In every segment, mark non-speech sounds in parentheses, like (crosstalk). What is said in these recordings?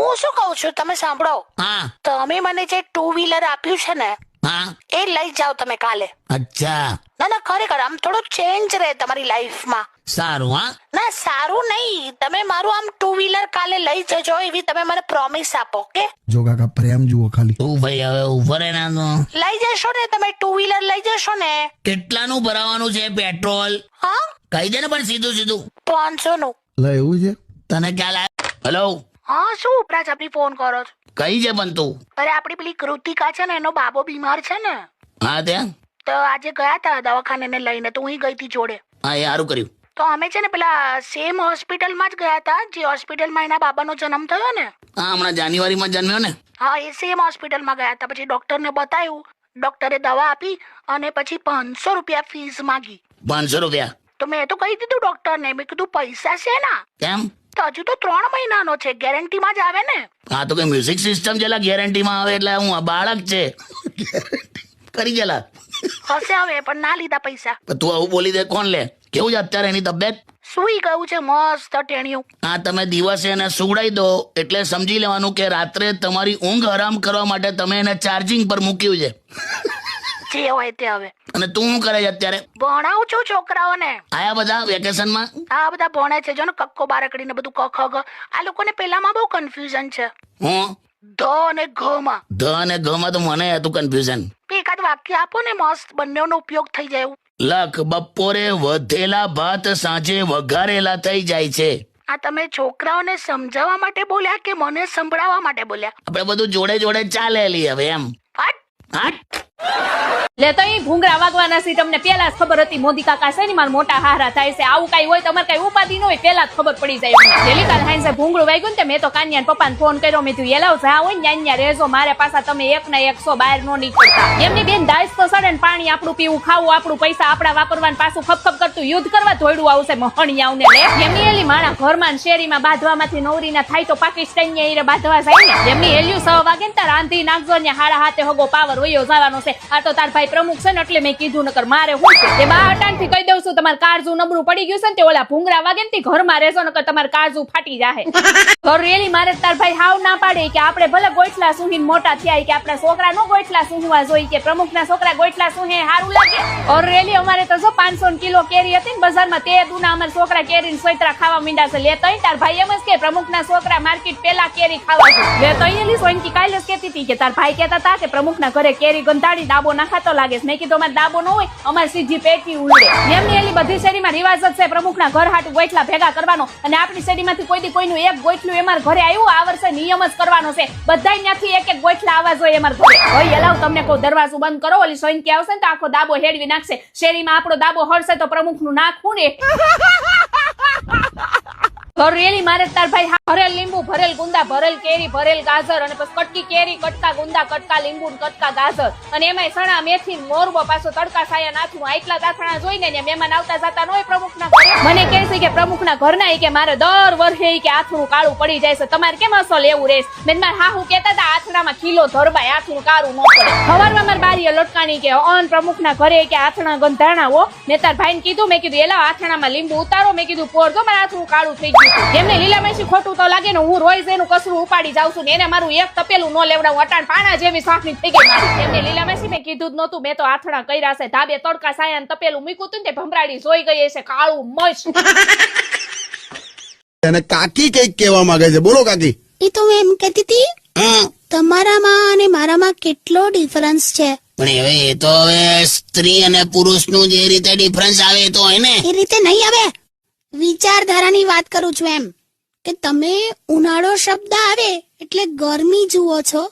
હું શું કહું છું? તમે સાંભળો. હા. તમે મને જે ટુ વ્હીલર આપ્યું છે ને હા. એ લઈ જાઓ તમે કાલે. અચ્છા. ના ના ખરેખર આમ થોડું ચેન્જ રહે તમારી લાઈફમાં સારું હા. ના સારું નહીં. તમે મારું આમ ટુ વ્હીલર કાલે લઈ જજો એવી તમે મને પ્રોમિસ આપો કે જો કાકા પ્રેમ જુઓ ખાલી. તું ભાઈ હવે ઊભો રહે ના તો લઈ જશો ને તમે ટુ વ્હીલર લઈ જશો ને? કેટલાનું ભરાવાનું છે? પેટ્રોલ હા? કહી દે ને પણ સીધું સીધું. પાંચસો નું લે એવું છે? તને ખ્યાલ આવે હલો હા શું ઉપરા છપરી ફોન કરો છો? કઈ છે પણ તું? અરે આપણી પેલી કૃતિકા છે ને એનો બાબો બીમાર છે ને. હા ત્યાં તો આજે ગયા હતા દવાખાને ને લઈને તો હું ગઈ હતી જોડે. હા એ સારું કર્યું. તો અમે છે ને પેલા સેમ હોસ્પિટલમાં જ ગયા હતા જે હોસ્પિટલમાં એના બાબાનો જન્મ થયો ને. હા હમણાં જાન્યુઆરીમાં જન્મ્યો ને. હા એ સેમ હોસ્પિટલમાં ગયા હતા પછી ડોક્ટરને બતાવ્યું ડોક્ટરે દવા આપી અને પછી પાંચસો રૂપિયા ફીસ માંગી. પાંચસો રૂપિયા? તો મેં તો કહી દીધું ડોક્ટરને મેં કીધું પૈસા છે ના. કેમ? તો હજુ તો ત્રણ મહિનાનો છે. ગેરંટીમાં જ આવે ને? હા તો કે મ્યુઝિક સિસ્ટમ જેલા ગેરંટીમાં આવે એટલે હું આ બાળક છે. કરી જેલા હશે હવે પણ ના લીધા પૈસા. તું આવું બોલી દે કોણ લે? કેવું છે અત્યારે એની તબિયત? સુઈ ગયું છે મસ્ત ટેણિયું. હા તમે દિવસે એને સુવડાઈ દો એટલે સમજી લેવાનું કે રાત્રે તમારી ઊંઘ આરામ કરવા માટે તમે એને ચાર્જિંગ પર મૂક્યું છે. જે હોય તે હવે. અને તું શું કરે છે અત્યારે? ભણાવું છું છોકરાઓને. આયા બધા વેકેશનમાં? આ બધા ભણે છે. જો ને કક્કો બારકડી ને બધું કખ ગ. આ લોકોને પેલામાં બહુ કન્ફ્યુઝન છે. હું? ધ અને ઘ માં. ધ અને ઘ માં તો મને હતું કન્ફ્યુઝન એકાદ વાક્ય આપો ને મસ્ત. બંનેનો ઉપયોગ થઈ જાય એવું. લખ બપોરે વધેલા ભાત સાંજે વઘારેલા થઈ જાય છે. આ તમે છોકરાઓને સમજાવવા માટે બોલ્યા કે મને સંભળાવવા માટે બોલ્યા? આપણે બધું જોડે જોડે ચાલેલી હવે એમ. હટ! હા લે, તો ઈ ભૂંગળા વાગવાના સી તમને પેલા ખબર હતી, મોદી કાકા છે ને, મારા મોટા હારા થાય છે, આવું કઈ હોય, તમારે કઈ ઉપાધિ ન હોય પેલા જ ખબર પડી જાય. પેલી કાલ હાંજે ભૂંગળું વાગ્યું ને મેં તો કાન્યા પપ્પાને ફોન કર્યો, મેં કીધું એલાવ જા હોય ને, ન્યા રહેજો, મારે પાછા તમે એક ને એકસો બહાર નો નીકળતા. એમની બેન દાઈસ તો સડે ને, પાણી આપણું પીવું, ખાવું, આપણું પૈસા આપણા વાપરવાનું પાછું ખપ ખપ કરતું, યુદ્ધ કરવા ધોયડું આવશે મહણિયાઓને લે. એમની એલી માણા ઘરમાં શેરીમાં બાંધવામાંથી નવરીના થાય તો પાકિસ્તાન ઈને બાંધવા જાય ને. એમની એલ્યું સવા વાગે ને, તાર રાંધી નાખજો ને, હાડા હાથે હગો પાવર વયો જવાનો છે. આ તો તાર ભાઈ પ્રમુખ છે ને એટલે મેં કીધું નકર મારે હું છે? તે બા અટાણથી કહી દઉં છું તમારે કાળજું નબળું પડી ગયું છે ને તે ઓલા ભૂંગરા વાગે ને તે ઘરમાં રહેશો નકર તમારે કાળજું ફાટી જાહે. (laughs) ઘર રેલી મારે તાર ભાઈ હાવ ના પાડે કે આપણે ભલે ગોઠલા સુહીને મોટા થયા કે આપણા છોકરા નો ગોઠલા સુહવા જોઈ કે પ્રમુખના છોકરા ગોઠલા સુહે સારું લાગે. ઓર રેલી અમારે તો જો પાંચસો કિલો કેરી હતી ને બજારમાં તે દુના અમારા છોકરા કેરી સોયત્રા ખાવા મીંડા છે. લેતો તાર ભાઈ એમ જ કે પ્રમુખના છોકરા માર્કેટ પેલા કેરી ખાવા છે. લેતો એલી સોનકી કાલે જ કહેતી હતી કે તાર ભાઈ કહેતા હતા કે પ્રમુખના ઘરે કેરી ગંધાડી ડાબો નાખાતો લાગે છે. મેં કીધું અમારે ડાબો ન હોય અમારે સીધી પેટી ઉડે એમની એલી બધી શેરીમાં રિવાજ જ છે. પ્રમુખના ઘર હાટું ગોઠલા ભેગા કરવાનો અને આપણી શેરીમાંથી કોઈ દી કોઈનું એક ગોઠલું એમાર ઘરે આવ્યું આ વર્ષે નિયમ જ કરવાનો છે. બધા ત્યાંથી એક એક ગોઠલા આવવા જોઈએ અમારા ઘરે. હોય એલાવ તમને કહું દરવાજો બંધ કરો ઓલી સોનકી આવશે ને તો આખો દાબો હેડવી નાખશે. શેરીમાં આપણો દાબો હળશે તો પ્રમુખનું નાખવું ને (laughs) ઘર રેલી મારે તાર ભાઈ ભરેલ લીંબુ, ભરેલ ગુંદા, ભરેલ કેરી, ભરેલ ગાજર અને પછી કટકી કેરી, કટકા ગુંદા, કટકા લીંબુ કટકા ગાજર. અને એમાંય સણા મેથી મોરબો પાછો તડકા સાયા નાથું આટલા દાખણા જોઈને ને મહેમાન આવતા જતા ન હોય પ્રમુખના મને કહે છે કે પ્રમુખના ઘરના કે મારે દર વર્ષે કે આથરું કાળું પડી જાય છે. તમારે કેમ અસલ એવું રેસ મેં મારે હા હું કહેતા હતા, આથણામાં કિલો ધરબાય આથરું કાળું ન પડે. સવારમાં મારી બારીએ લટકાણી કે, અન પ્રમુખના ઘરે કે આથણા ગંધાણા હો. મેં તાર ભાઈને કીધું, મેં કીધું, એલા, આથણામાં લીંબુ ઉતારો. મેં કીધું, પોર જો, મારે આથું કાળું થઈ ગયું. એમને લીલા મેસી ખોટું તો લાગે ને હું રોઈ એનું કસરું ઉપાડી જાઉં છું ને એને મારું એક તપેલું ન લેવડાવું. અટાણ પાણા જેવી સાફની થઈ ગઈ મારી. એમને લીલા મેસી મેં કીધું જ નહોતું. મેં તો આથણા કર્યા છે. ધાબે તડકા સાયા તપેલું મૂક્યું હતું ને તે ભમરાડી જોઈ ગઈ છે કાળું મસ્ત. અને કાકી કંઈક કહેવા માંગે છે. બોલો કાકી. એ તો એમ કહેતી હતી તમારામાં અને મારામાં કેટલો ડિફરન્સ છે? પણ હવે એ તો હવે સ્ત્રી અને પુરુષનું જે રીતે ડિફરન્સ આવે તો હોય ને. એ રીતે નહીં આવે. વિચારધારાની વાત કરું છું એમ. કે તમે ઉનાળો શબ્દ આવે એટલે ગરમી જુઓ છો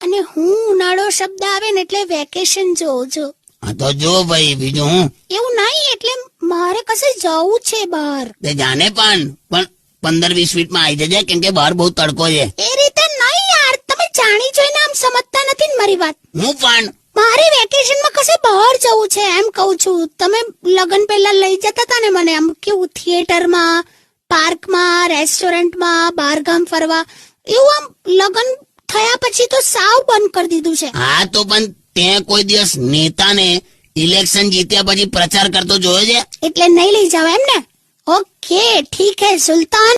અને હું ઉનાળો શબ્દ આવે ને એટલે વેકેશન જોઉં છું. હા તો જો ભાઈ બીજું હું? એવું નહીં એટલે મારે કશે જવું છે બહાર. તે જાને પણ પણ પંદર વીસ મિનિટમાં આવી જજે કેમ કે બહાર બહુ તડકો છે. એ રીતે નહીં યાર તમે જાણી જોઈને આમ સમજતા નથી ને મારી વાત. હું પણ. મારે વેકેશનમાં કશે બહાર જવું છે એમ કહું છું. તમે લગન પહેલા લઈ જતા હતા ને મને આમ કેવું થિયેટરમાં પાર્કમાં રેસ્ટોરન્ટમાં બહારગામ ફરવા એવું આમ લગ્ન થયા પછી તો સાવ બંધ કરી દીધું છે. હા તો પણ તે કોઈ દિવસ નેતાને ઇલેક્શન જીત્યા પછી પ્રચાર કરતો જોયો છે? એટલે નહીં લઈ જાવ એમ ને? ઓકે ઠીક હે સુલતાન.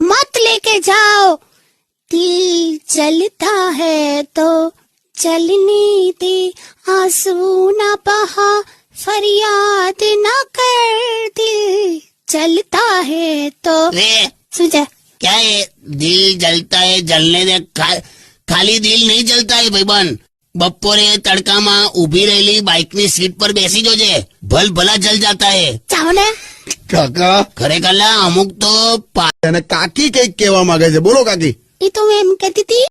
મત લેકે જાઓ. દિલ જલતા હે તો ચલની દે આંસુ ના બહા ફરિયાદ ના કર દિલ. चलता है तो રે શું છે क्या है दिल जलता है जलने दे खा- ખાલી દિલ નહીં જલતા હે ભાઈબંધ બપોરે તડકામાં ઊભી રહેલી બાઇકની સીટ પર બેસી જોજે ભલ ભલા જલ જાતા હે જાઓ ને કાકા ખરેખર લા અમુક તો પા- અને કાકી કઈક કહેવા માંગે છે બોલો કાકી એ તો હું એમ કહેતી હતી